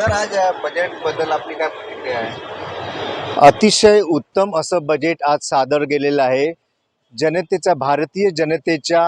तर आज बजेटबद्दल आपली काय प्रतिक्रिया आहे? अतिशय उत्तम असं बजेट आज सादर केलेलं आहे. जनतेचा भारतीय जनतेच्या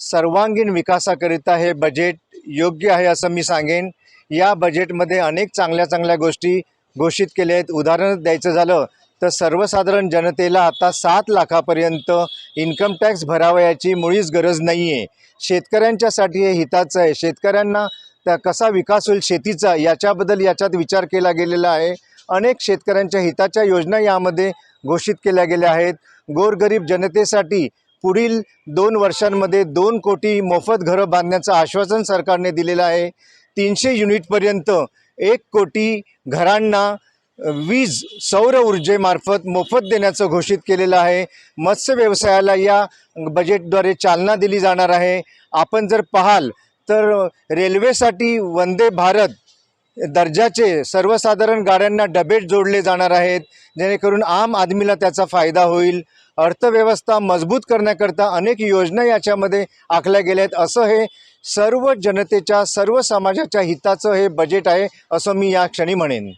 सर्वांगीण विकासाकरिता हे बजेट योग्य आहे असं मी सांगेन. या बजेटमध्ये अनेक चांगल्या चांगल्या गोष्टी घोषित केल्या आहेत. उदाहरण द्यायचं झालं तर सर्वसाधारण जनतेला आता सात लाखापर्यंत इन्कम टॅक्स भरावयाची मुळीच गरज नाही आहे शेतकऱ्यांच्यासाठी हे हिताचं आहे. शेतकऱ्यांना त्या कसा विकास होईल शेतीचा याच्याबद्दल याच्यात विचार केला गेलेला आहे. अनेक शेतकऱ्यांच्या हिताच्या योजना यामध्ये घोषित केल्या गेल्या आहेत. गोरगरीब जनतेसाठी पुढील दोन वर्षांमध्ये दोन कोटी मोफत घरं बांधण्याचं आश्वासन सरकारने दिलेलं आहे. तीनशे युनिटपर्यंत एक कोटी घरांना वीज सौर ऊर्जेमार्फत मोफत देण्याचं घोषित केलेलं आहे. मत्स्य व्यवसायाला या बजेटद्वारे चालना दिली जाणार आहे. आपण जर पाहाल तर रेल्वेसाठी वंदे भारत दर्जाचे सर्वसाधारण गाड्यांना डबे जोडले जाणार आहेत जेणेकरून आम आदमीला त्याचा फायदा होईल. अर्थव्यवस्था मजबूत करण्याकरता अनेक योजना याच्यामध्ये आखल्या गेल्या आहेत असं हे सर्व जनतेच्या सर्व समाजाच्या हिताचं हे बजेट आहे असं मी या क्षणी म्हणेन.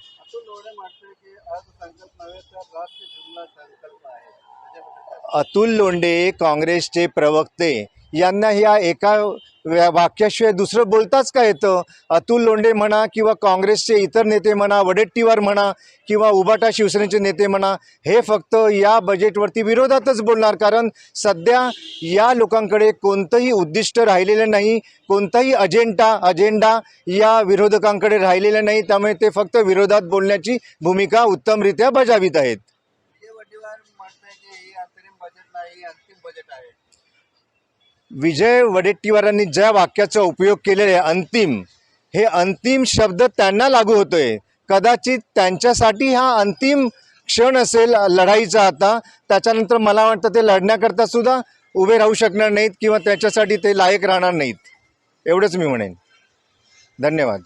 अतुल लोंडे काँग्रेसचे प्रवक्ते. यांना ह्या एका वाक्याशिवाय दुसरं बोलताच का येतं? अतुल लोंढे म्हणा किंवा काँग्रेसचे इतर नेते म्हणा वडेट्टीवार म्हणा किंवा उबाटा शिवसेनेचे नेते म्हणा हे फक्त या बजेटवरती विरोधातच बोलणार. कारण सध्या या लोकांकडे कोणतंही उद्दिष्ट राहिलेलं नाही कोणताही अजेंडा अजेंडा या विरोधकांकडे राहिलेला नाही. त्यामुळे ते फक्त विरोधात बोलण्याची भूमिका उत्तमरित्या बजावित आहेत. विजय वडेट्टीवारांनी ज्या वाक्याचा उपयोग केलेले अंतिम हे अंतिम शब्द त्यांना लागू होतोय. कदाचित त्यांच्यासाठी हा अंतिम क्षण असेल लढाईचा आता. त्याच्यानंतर मला वाटतं ते लढण्याकरता सुद्धा उभे राहू शकणार नाहीत किंवा त्याच्यासाठी ते लायक राहणार नाहीत. एवढंच मी म्हणेन. धन्यवाद.